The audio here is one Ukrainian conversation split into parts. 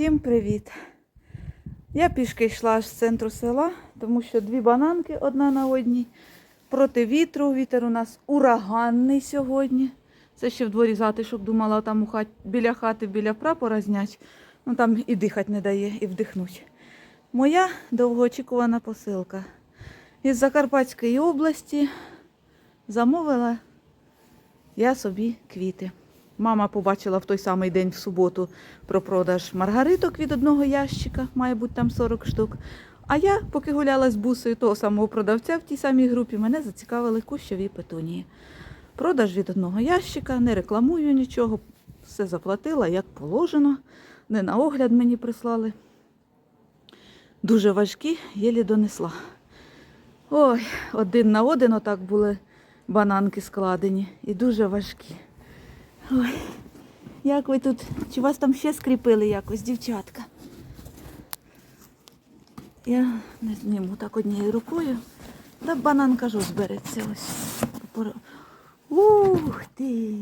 Всім привіт! Я пішки йшла з центру села, тому що дві бананки одна на одній. Проти вітру. Вітер у нас ураганний сьогодні. Це ще в дворі затишок, думала там у хат, біля хати, біля прапора знять. Ну там і дихати не дає, і вдихнуть. Моя довгоочікувана посилка. Із Закарпатської області замовила я собі квіти. Мама побачила в той самий день в суботу про продаж маргариток від одного ящика, має бути там 40 штук. А я, поки гуляла з бусею того самого продавця в тій самій групі, мене зацікавили кущові петунії. Продаж від одного ящика, не рекламую нічого, все заплатила, як положено. Не на огляд мені прислали. Дуже важкі, єлі донесла. Ой, один на один отак були бананки складені і дуже важкі. Ой, як ви тут, чи вас там ще скріпили якось, дівчатка? Я не зніму так однією рукою. Та банан, кажу, збереться ось. Ух ти!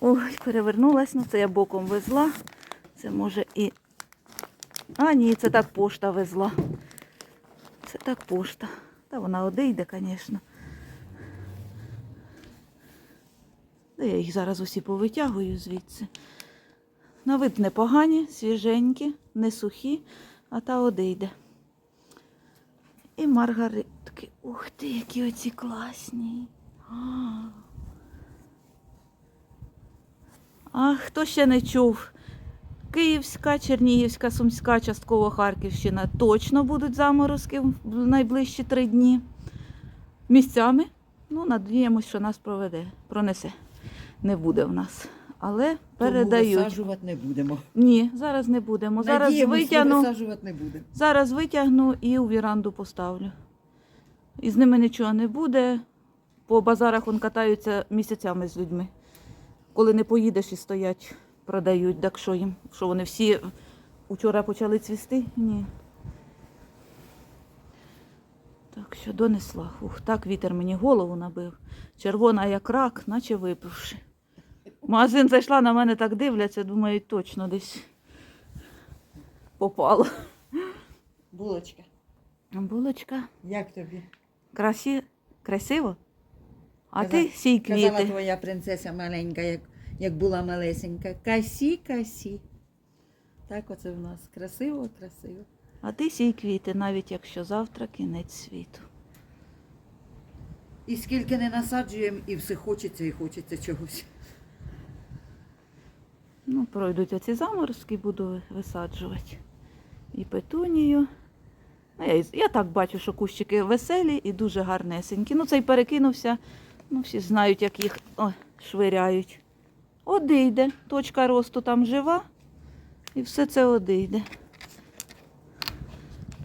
Ой, перевернулась, ну це я боком везла. Це може і. А, ні, це так пошта везла. Це так пошта. Та вона одійде, звісно. Та я їх зараз усі повитягую звідси. На вид непогані, свіженькі, не сухі, а та одійде. І маргаритки. Ух ти, які оці класні. А, хто ще не чув? Київська, Чернігівська, Сумська, частково Харківщина точно будуть заморозки в найближчі три дні. Місцями, ну, надіємось, що нас проведе, пронесе. Не буде в нас. Але передають. Тому висаджувати не будемо. Ні, зараз не будемо. Зараз Надіємось, що витягну, висаджувати не будемо. зараз витягну і у віранду поставлю. І з ними нічого не буде. По базарах вон катаються місяцями з людьми. Коли не поїдеш і стоять, продають. Так що їм? Що вони всі вчора почали цвісти? Ні. Так що донесла. Ух, так вітер мені голову набив. Червона як рак, наче випивши. Магазин зайшла, на мене так дивляться, думають, точно десь попало. Булочка, Булочка. як тобі? Красі... Красиво? А Каза- ти сій квіти. Казала твоя принцеса маленька, як, як була малесенька. Касі, касі. Так оце в нас. Красиво, красиво. А ти сій квіти, навіть якщо завтра кінець світу. І скільки не насаджуємо, і все хочеться і хочеться чогось. Ну, пройдуть оці заморозки, буду висаджувати. І петунію. Ну, я, я так бачу, що кущики веселі і дуже гарнесенькі. Ну, цей перекинувся. Ну, всі знають, як їх о, швиряють. Одійде. Точка росту там жива. І все це одійде.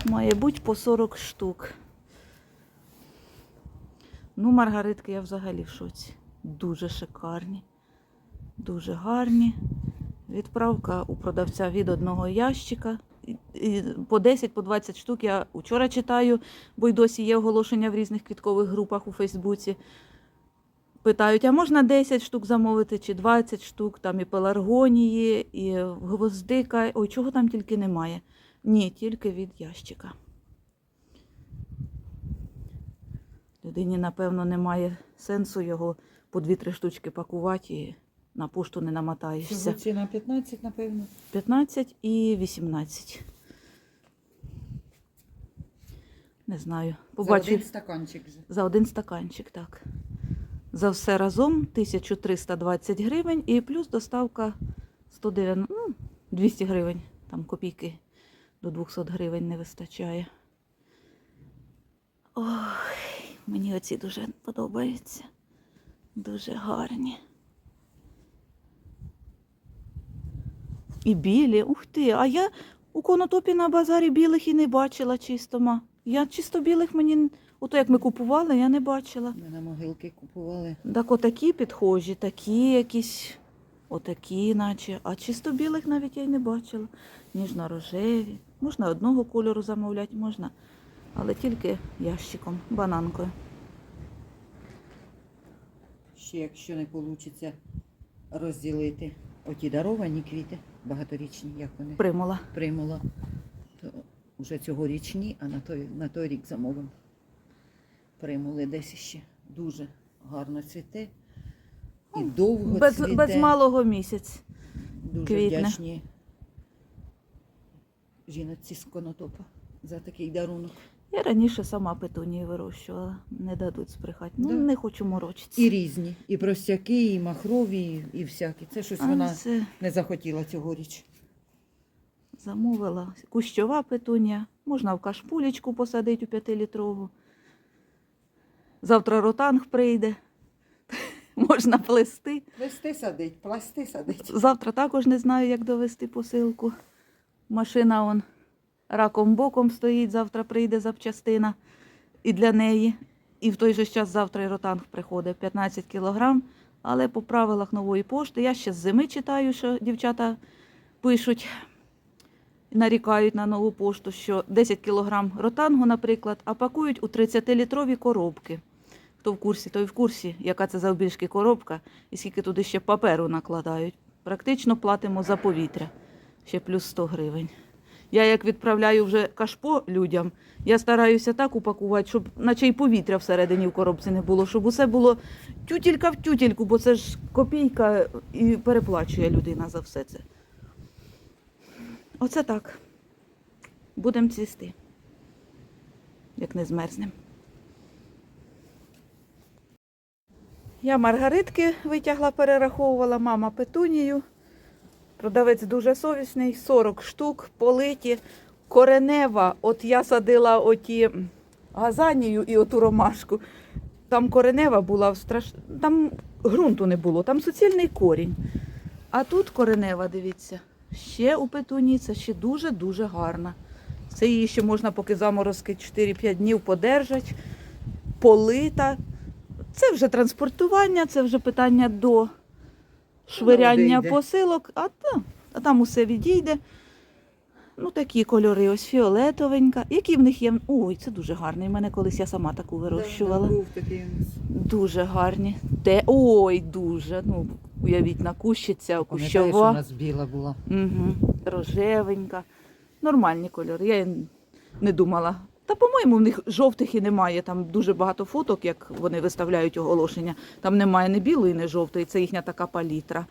Має бути по 40 штук. Ну, маргаритки я взагалі в шоці. Дуже шикарні. Дуже гарні. Відправка у продавця від одного ящика. По 10, по 20 штук я вчора читаю, бо й досі є оголошення в різних квіткових групах у Фейсбуці. Питають, а можна 10 штук замовити чи 20 штук, там і пеларгонії, і гвоздика. Ой, чого там тільки немає. Ні, тільки від ящика. Людині, напевно, немає сенсу його по 2-3 штучки пакувати і на пошту не намотаєшся. Ціна 15, напевно. 15 і 18. Не знаю. За один стаканчик вже. за один стаканчик, так. За все разом 1320 гривень і плюс доставка 190, ну, 200 гривень. Там копійки до 200 гривень не вистачає. Ой, мені оці дуже подобаються. Дуже гарні. І білі, ух ти. А я у конотопі на базарі білих і не бачила чистома. Я чисто білих мені, ото як ми купували, я не бачила. Ми на могилки купували. Так отакі підхожі, такі якісь, отакі, наче. А чисто білих навіть я й не бачила. Ніжно-рожеві. Можна одного кольору замовляти, можна, але тільки ящиком, бананкою. Ще якщо не вийде розділити оті даровані квіти. Багаторічні, як вони Примула. примула. То вже цьогорічні, а на той, на той рік замовимо. Примули десь ще дуже гарно цвіте. І довго Без, цвіте. без малого місяць. Дуже квітне. вдячні жіночці з конотопа за такий дарунок. Я раніше сама петунії вирощувала, не дадуть збрехати. Ну, Да. не хочу морочитися. І різні, і простяки, і махрові, і, всякі. Це щось А вона це не захотіла цьогоріч. замовила. Кущова петунія. Можна в кашпулечку посадити у п'ятилітрову. Завтра ротанг прийде. Можна плести. Плести садить, пласти садить. Завтра також не знаю, як довести посилку. Машина он раком боком стоїть, завтра прийде запчастина і для неї. І в той же час завтра і ротанг приходить 15 кілограм. Але по правилах нової пошти я ще з зими читаю, що дівчата пишуть, нарікають на нову пошту, що 10 кілограм ротангу, наприклад, а пакують у 30-літрові коробки. Хто в курсі, той в курсі, яка це завбільшки коробка і скільки туди ще паперу накладають. Практично платимо за повітря, ще плюс 100 гривень. Я як відправляю вже кашпо людям, я стараюся так упакувати, щоб наче й повітря всередині в коробці не було, щоб усе було тютілька в тютільку, бо це ж копійка і переплачує людина за все це. Оце так. Будемо цвісти, як не змерзнемо. Я маргаритки витягла, перераховувала, мама петунію. Продавець дуже совісний, 40 штук, политі. Коренева, от я садила оті газанію і оту ромашку. Там коренева була страш... там ґрунту не було, там суцільний корінь. А тут коренева, дивіться, ще у петунії це ще дуже-дуже гарна. Це її ще можна, поки заморозки 4-5 днів подержать, полита. Це вже транспортування, це вже питання до швиряння одійде. посилок, а, та, а там усе відійде. Ну, такі кольори, ось фіолетовенька. Які в них є? Ой, це дуже гарний. У мене колись я сама таку вирощувала. Був такий нас. Дуже гарні. Те, ой, дуже. Ну, уявіть, на кущиця, Пам'ятаєш, у нас біла була. Угу. Рожевенька. Нормальні кольори. Я не думала. Та, по-моєму, в них жовтих і немає. Там дуже багато фоток, як вони виставляють оголошення. Там немає ні білої, ні жовтої. Це їхня така палітра.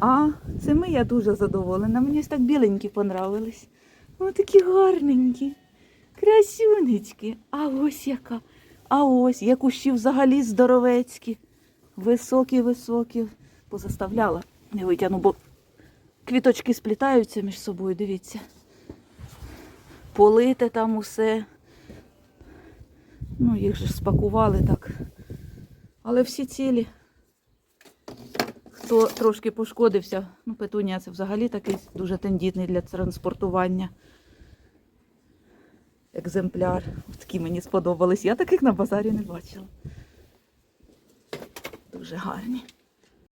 А цими я дуже задоволена. Мені так біленькі понравились. Вони такі гарненькі. Красюнечки. А ось яка. А ось, я кущі взагалі здоровецькі. Високі, високі. Позаставляла. Не витягну, бо квіточки сплітаються між собою, дивіться. Полите там усе. Ну, їх же спакували так. Але всі цілі. Хто трошки пошкодився, ну, петунія це взагалі такий дуже тендітний для транспортування. Екземпляр. Такі мені сподобались. Я таких на базарі не бачила. Дуже гарні.